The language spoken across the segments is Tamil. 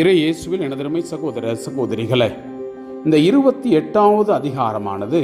இறையேசுவில் எனதருமை சகோதர சகோதரிகளை இந்த இருபத்தி எட்டாவது அதிகாரமானது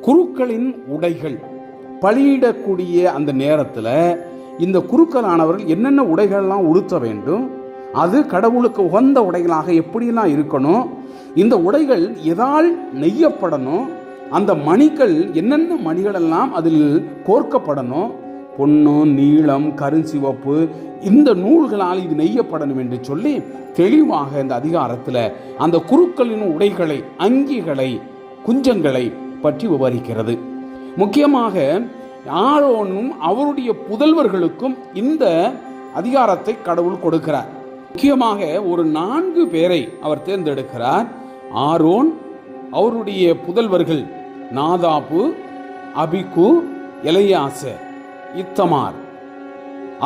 குருக்களின் உடைகள். பலியிடக்கூடிய அந்த நேரத்தில் இந்த குருக்களானவர்கள் என்னென்ன உடைகள்லாம் உடுத்த வேண்டும் அது கடவுளுக்கு உகந்த உடைகளாக எப்படிலாம் இருக்கணும் இந்த உடைகள் எதால் நெய்யப்படணும் அந்த மணிகள் என்னென்ன மணிகளெல்லாம் அதில் கோர்க்கப்படணும் பொன்னு நீளம் கருஞ்சிவப்பு இந்த நூல்களால் இது நெய்யப்படணும் என்று சொல்லி தெளிவாக இந்த அதிகாரத்தில் அந்த குருக்களின் உடைகளை அங்கிகளை குஞ்சங்களை பற்றி விவரிக்கிறது. முக்கியமாக ஆரோனும் அவருடைய புதல்வர்களுக்கும் இந்த அதிகாரத்தை கடவுள் கொடுக்கிறார். முக்கியமாக ஒரு நான்கு பேரை அவர் தேர்ந்தெடுக்கிறார். ஆரோன் அவருடைய புதல்வர்கள் நாதாபு அபிகு எலையாச இத்தமார்.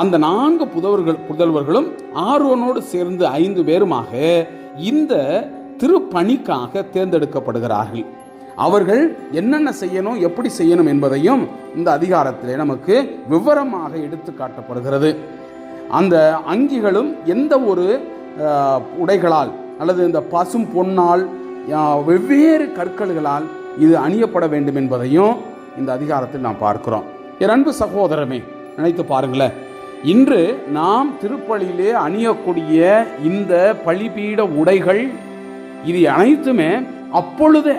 அந்த நான்கு புதவர்கள் புதல்வர்களும் ஆர்வனோடு சேர்ந்து ஐந்து பேருமாக இந்த திருப்பணிக்காக தேர்ந்தெடுக்கப்படுகிறார்கள். அவர்கள் என்னென்ன செய்யணும் எப்படி செய்யணும் என்பதையும் இந்த அதிகாரத்திலே நமக்கு விவரமாக எடுத்து காட்டப்படுகிறது. அந்த அங்கிகளும் எந்த ஒரு உடைகளால் அல்லது இந்த பசும் பொன்னால் வெவ்வேறு கற்கள்களால் இது அணியப்பட வேண்டும் என்பதையும் இந்த அதிகாரத்தில் நாம் பார்க்கிறோம். என் அன்பு சகோதரமே நினைத்து பாருங்களேன். இன்று நாம் திருப்பலியிலே அணியக்கூடிய இந்த பழிபீட உடைகள் இது அனைத்துமே அப்பொழுதே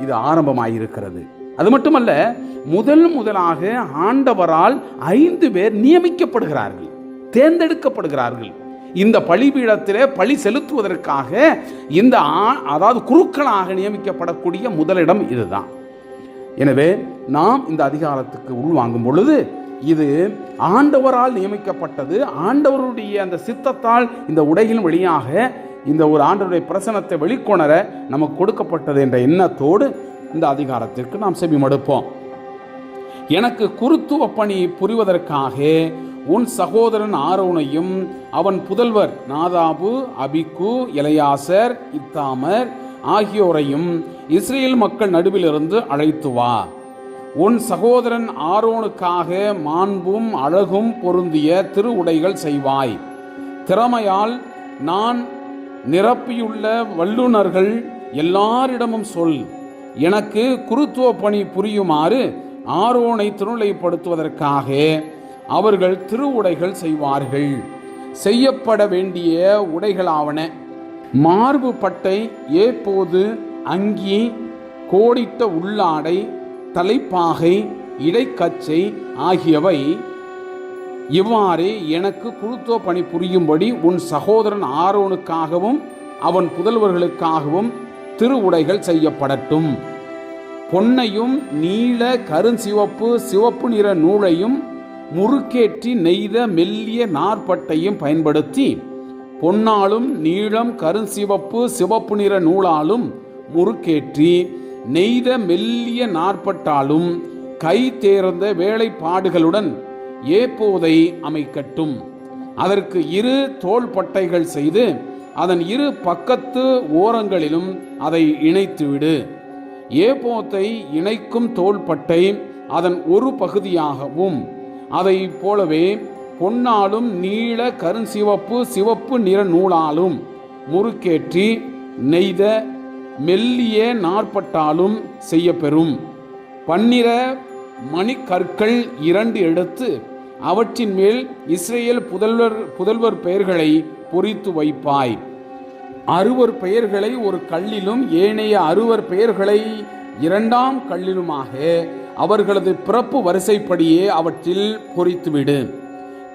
இது ஆரம்பமாயிருக்கிறது. அது மட்டுமல்ல முதல் முதலாக ஆண்டவரால் ஐந்து பேர் நியமிக்கப்படுகிறார்கள் தேர்ந்தெடுக்கப்படுகிறார்கள். இந்த பழிபீடத்திலே பழி செலுத்துவதற்காக இந்த ஆ- அதாவது குருக்களாக நியமிக்கப்படக்கூடிய முதலிடம் இதுதான். எனவே நாம் இந்த அதிகாரத்துக்கு உள்வாங்கும் பொழுது இது ஆண்டவரால் நியமிக்கப்பட்டது. ஆண்டவருடைய அந்த சித்தத்தால் இந்த உடையின் வழியாக இந்த ஒரு ஆண்டவருடைய பிரசனத்தை வெளிக்கொணர நமக்கு கொடுக்கப்பட்டது என்ற எண்ணத்தோடு இந்த அதிகாரத்திற்கு நாம் செவி மடுப்போம் எனக்கு குருத்துவ பணி புரிவதற்காக உன் சகோதரன் ஆரோனையும் அவன் புதல்வர் நாதாபு அபிக்கு இளையாசர் இத்தாமர் ஆகியோரையும் இஸ்ரேல் மக்கள் நடுவிலிருந்து அழைத்து வா. உன் சகோதரன் ஆரோனுக்காக மாண்பும் அழகும் பொருந்திய திரு உடைகள் செய்வாய். திறமையால் நான் நிரப்பியுள்ள வல்லுனர்கள் எல்லாரிடமும் சொல். எனக்கு குருத்துவ பணி புரியுமாறு ஆரோனை திருநிலைப்படுத்துவதற்காக அவர்கள் திருவுடைகள் செய்வார்கள். செய்யப்பட வேண்டிய உடைகளாவன. மார்பு பட்டை ஏப்போது அங்கி கோடிட்ட உள்ளாடை தலைப்பாகை இடைக்கச்சை ஆகியவை இவ்வாறே எனக்கு குருத்துவ பணி புரியும்படி உன் சகோதரன் ஆரோனுக்காகவும் அவன் புதல்வர்களுக்காகவும் திருவுடைகள் செய்யப்படட்டும். பொன்னையும் நீல கருஞ்சிவப்பு சிவப்பு நிற நூலையும் முறுக்கேற்றி நெய்த மெல்லிய நாற்பட்டையும் பயன்படுத்தி பொன்னாலும் நீளம் கருஞ்சிவப்பு சிவப்பு நிற நூலாலும் முறுக்கேற்றி நெய்த மெல்லிய நாற்பட்டாலும் கை தேர்ந்த வேலைப்பாடுகளுடன் ஏப்போதை அமைக்கட்டும். அதற்கு இரு தோள்பட்டைகள் செய்து அதன் இரு பக்கத்து ஓரங்களிலும் அதை இணைத்துவிடு. ஏபோத்தை இணைக்கும் தோள்பட்டை அதன் ஒரு பகுதியாகவும் அதை போலவே பொன்னாலும் நீல கருஞ்சிவப்பு சிவப்பு நிற நூலாலும் முறுக்கேற்றி நெய்த மெல்லிய நாற்பட்டாலும் செய்யப்பெறும். பன்னிர மணிக்கற்கள் இரண்டு எடுத்து அவற்றின் மேல் இஸ்ரேல் புதல்வர் புதல்வர் பெயர்களை பொறித்து வைப்பாய். அறுவர் பெயர்களை ஒரு கல்லிலும் ஏனைய அறுவர் பெயர்களை இரண்டாம் கல்லிலுமாக அவர்களது பிறப்பு வரிசைப்படியே அவற்றில் பொறித்துவிடு.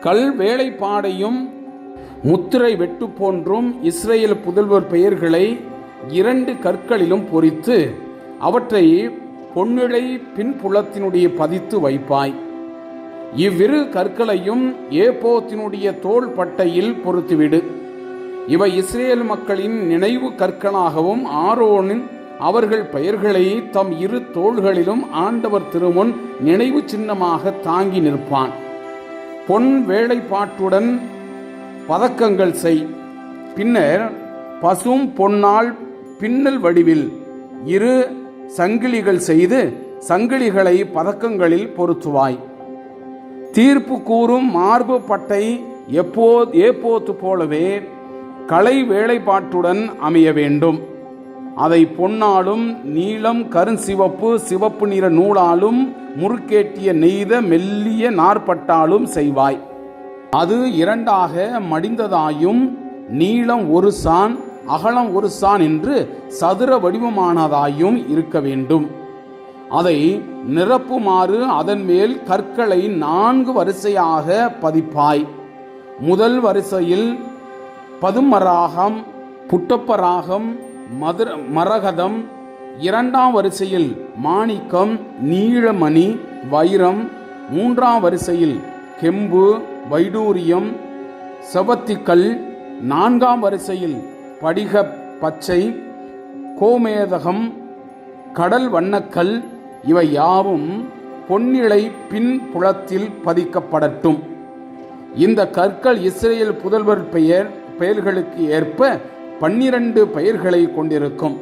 கல் வேலைப்பாடையும் முத்திரை வெட்டு போன்றும் இஸ்ரேல் புதல்வர் பெயர்களை இரண்டு கற்களிலும் பொறித்து அவற்றை பொன்னிழை பின்புலத்தினுடைய பதித்து வைப்பாய். இவ்விரு கற்களையும் ஏப்போத்தினுடைய தோள் பட்டையில் பொருத்திவிடு. இவை இஸ்ரேல் மக்களின் நினைவு கற்களாகவும் ஆரோனின் அவர்கள் பெயர்களை தம் இரு தோள்களிலும் ஆண்டவர் திருமுன் நினைவு சின்னமாக தாங்கி நிற்பான். பொன் வேலைப்பாட்டுடன் பதக்கங்கள் செய். பின்னர் பசும் பொன்னால் பின்னல் வடிவில் இரு சங்கிலிகள் செய்து சங்கிலிகளை பதக்கங்களில் பொருத்துவாய். தீர்ப்பு கூறும் மார்பு பட்டை எப்போ ஏப்போத்து போலவே கலை வேலைப்பாட்டுடன் அமைய வேண்டும். அதை பொன்னாலும் நீளம் கருஞ்சிவப்பு சிவப்பு நிற நூலாலும் முறுக்கேட்டிய நெய்த மெல்லிய நாற்பட்டாலும் செய்வாய். அது இரண்டாக மடிந்ததாயும் நீளம் ஒரு சான் அகலம் ஒரு சான் என்று சதுர வடிவமானதாயும் இருக்க வேண்டும். அதை நிரப்புமாறு அதன் மேல் கற்களை நான்கு வரிசையாக பதிப்பாய். முதல் வரிசையில் பதுமராகம் புட்டப்பராகம் மதுர மரகதம் இரண்டாம் வரிசையில் மாணிக்கம் நீளமணி வைரம் மூன்றாம் வரிசையில் கெம்பு வைடூரியம் செவத்திக்கல் நான்காம் வரிசையில் படிக பச்சை கோமேதகம் கடல் வண்ணக்கல் இவை யாவும் பொன்னிலை பின் புலத்தில் பதிக்கப்படட்டும். இந்த கற்கள் இஸ்ரேல் புதல்வர் பெயர் பெயர்களுக்கு ஏற்ப பன்னிரண்டு பெயர்களை கொண்டிருக்கும்.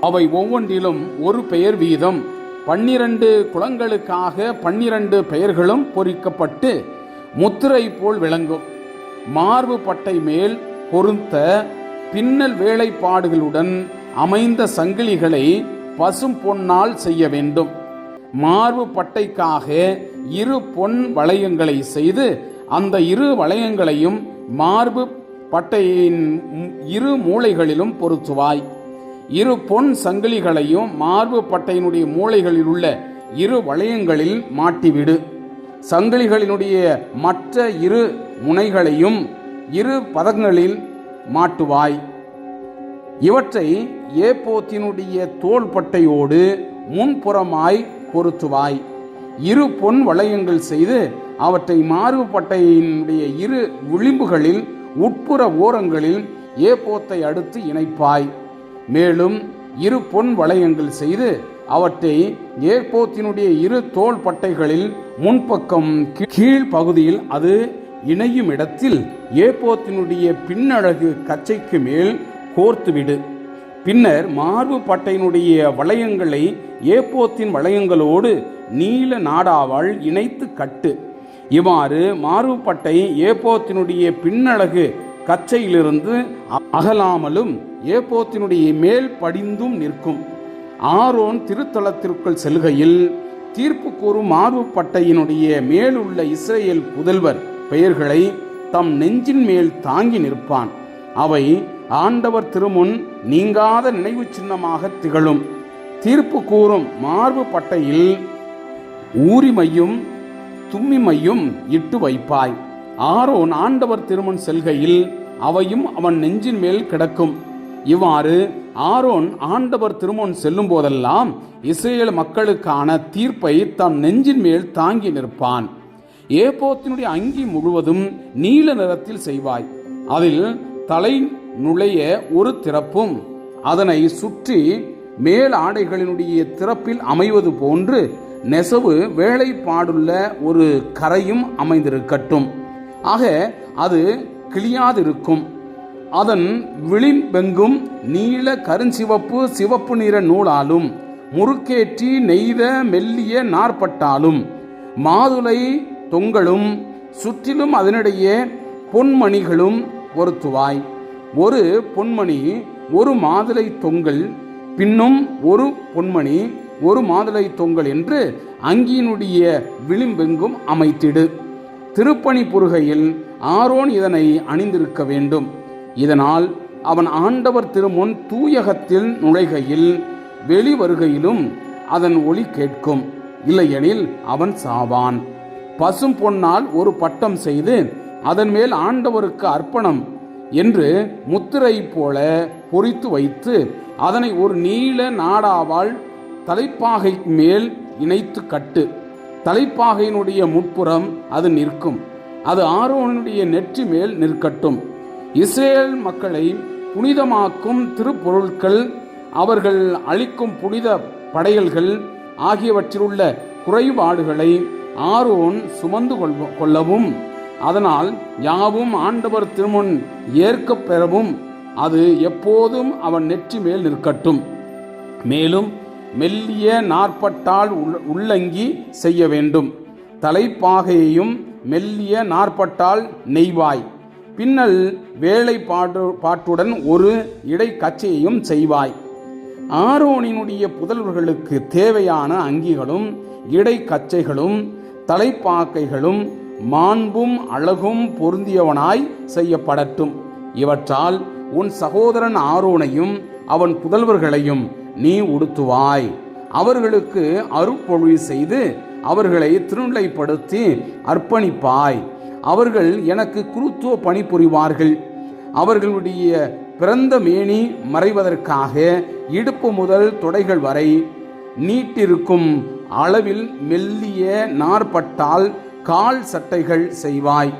அவை ஒவ்வொன்றிலும் ஒரு பெயர் வீதம். பன்னிரண்டு குளங்களுக்காக பன்னிரண்டு பெயர்களும் பொறிக்கப்பட்டு முத்திரை போல் விளங்கும். மார்பு பட்டை மேல் பொருந்த பின்னல் வேலைப்பாடுகளுடன் அமைந்த சங்கிலிகளை பசும் பொன்னால் செய்ய வேண்டும். மார்பு பட்டைக்காக இரு பொன் வளையங்களை செய்து அந்த இரு வளையங்களையும் மார்பு பட்டையின் இரு மூலைகளிலும் பொருத்துவாய். இரு பொன் சங்கிலிகளையும் மார்பு பட்டையினுடைய மூலைகளில் உள்ள இரு வளையங்களில் மாட்டிவிடு. சங்கிலிகளினுடைய மற்ற இரு முனைகளையும் இரு பதங்களில் மாட்டுவாய். இவற்றை ஏப்போத்தினுடைய தோள்பட்டையோடு முன்புறமாய் பொருத்துவாய். இரு பொன் வளையங்கள் செய்து அவற்றை மாறுபட்டையினுடைய இரு விளிம்புகளில் உட்புற ஓரங்களில் ஏப்போத்தை அடுத்து இணைப்பாய். மேலும் இரு பொன் வளையங்கள் செய்து அவற்றை ஏப்போத்தினுடைய இரு தோள் பட்டைகளில் முன்பக்கம் கீழ் பகுதியில் அது இணையும் இடத்தில் ஏப்போத்தினுடைய பின்னழகு கச்சைக்கு மேல் கோர்த்துவிடு பின்னர் மார்பு பட்டையினுடைய வளையங்களை ஏப்போத்தின் வளையங்களோடு நீல நாடாவால் இணைத்து கட்டு. இவ்வாறு மார்பு பட்டை ஏப்போத்தினுடைய பின்னழகு கச்சையிலிருந்து அகலாமலும் ஏப்போத்தினுடைய மேல் படிந்தும் நிற்கும். ஆரோன் திருத்தலத்திற்குள் செல்கையில் தீர்ப்பு கூறும் மார்பு பட்டையினுடைய மேலுள்ள இஸ்ரேல் புதல்வர் பெயர்களை தம் நெஞ்சின் மேல் தாங்கி நிற்பான். அவை ஆண்டவர் திருமுன் நீங்காத நினைவு சின்னமாக திகழும். தீர்ப்பு கூறும் மார்பு பட்டையில் ஊரிமையும் தும்மிமையும் இட்டு வைப்பாய். ஆரோன் ஆண்டவர் திருமுன் செல்கையில் அவையும் அவன் நெஞ்சின் மேல் கிடக்கும். இவ்வாறு ஆரோன் ஆண்டவர் திருமுன் செல்லும் போதெல்லாம் இஸ்ரேல் மக்களுக்கான தீர்ப்பை தம் நெஞ்சின் மேல் தாங்கி நிற்பான். ஏப்போத்தினுடைய அங்கி முழுவதும் நீல நிறத்தில் செய்வாய். அதில் தலை நுழைய ஒரு திறப்பும் அதனை சுற்றி மேல் ஆடைகளினுடைய திறப்பில் அமைவது போன்று நெசவு வேலைப்பாடுள்ள ஒரு கரையும் அமைந்திருக்கட்டும். ஆக அது கிளியாதிருக்கும் அதன் விளிம்பெங்கும் நீல கருஞ்சிவப்பு சிவப்பு நிற நூலாலும் முறுக்கேற்றி நெய்த மெல்லிய நாற்பட்டாலும் மாதுளை தொங்கலும் சுற்றிலும் அதனிடையே பொன்மணிகளும் பொருத்துவாய். ஒரு பொன்மணி ஒரு மாதுளை தொங்கல் பின்னும் ஒரு பொன்மணி ஒரு மாதுளை தொங்கல் என்று அங்கியினுடைய விளிம்பெங்கும் அமைத்திடு. திருப்பணி புருகையில் ஆரோன் இதனை அணிந்திருக்க வேண்டும். இதனால் அவன் ஆண்டவர் திருமுன் தூயகத்தில் நுழைகையில் வெளிவருகையிலும் அதன் ஒளி கேட்கும். இல்லையெனில் அவன் சாவான். பசும் பொன்னால் ஒரு பட்டம் செய்து அதன் மேல் ஆண்டவருக்கு அர்ப்பணம் என்று முத்திரை போல பொறித்து வைத்து அதனை ஒரு நீள நாடாவால் தலைப்பாகை மேல் இணைத்து கட்டு. தலைப்பாகையினுடைய முட்புறம் அது நிற்கும். அது ஆரோனுடைய நெற்றி மேல் நிற்கட்டும். இஸ்ரேல் மக்களை புனிதமாக்கும் திருப்பொருட்கள் அவர்கள் அளிக்கும் புனித படையல்கள் ஆகியவற்றிலுள்ள குறைபாடுகளை ஆரோன் சுமந்து கொள்ளவும். அதனால் யாவும் ஆண்டவர் திருமுன் ஏற்கப் பெறவும் அது எப்போதும் அவன் நெற்றி மேல் நிற்கட்டும். மேலும் மெல்லிய நாற்பட்டால் உள்ளங்கி செய்ய வேண்டும். தலைப்பாகையையும் மெல்லிய நாற்பட்டால் நெய்வாய். பின்னல் வேலைப்பாடு பாட்டுடன் ஒரு இடைக்கச்சையையும் செய்வாய். ஆரோனினுடைய புதல்வர்களுக்கு தேவையான அங்கிகளும் இடை கச்சைகளும் தலைப்பாக்கைகளும் மாண்பும் அழகும் பொருந்தியவனாய் செய்யப்படட்டும். இவற்றால் உன் சகோதரன் ஆரோனையும் அவன் புதல்வர்களையும் நீ உடுத்துவாய். அவர்களுக்கு அருப்பொழிவு செய்து அவர்களை திருநிலைப்படுத்தி அர்ப்பணிப்பாய். அவர்கள் எனக்கு குருத்துவ பணிபுரிவார்கள். அவர்களுடைய பிறந்த மேனி மறைவதற்காக இடுப்பு முதல் தொடைகள் வரை நீட்டிருக்கும் அளவில் மெல்லிய நாற்பட்டால் கால் சட்டைகள் செய்வாய்.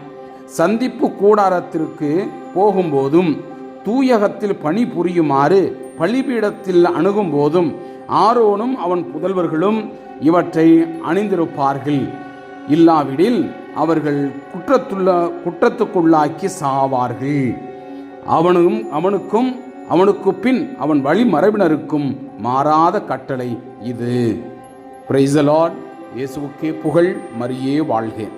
சந்திப்பு கூடாரத்திற்கு போகும்போதும் தூயகத்தில் பணிபுரியுமாறு பலிபீடத்தில் அணுகும் போதும் ஆரோனும் அவன் புதல்வர்களும் இவற்றை அணிந்திருப்பார்கள். இல்லாவிடில் அவர்கள் குற்றத்துள்ள குற்றத்துக்குள்ளாக்கி சாவார்கள். அவனும் அவனுக்கும் அவனுக்கு பின் அவன் வழிமரபினருக்கும் மாறாத கட்டளை இது. பிரைஸ் லார்ட் இயேசுவுக்கே புகழ் மரியே வாழ்கேன்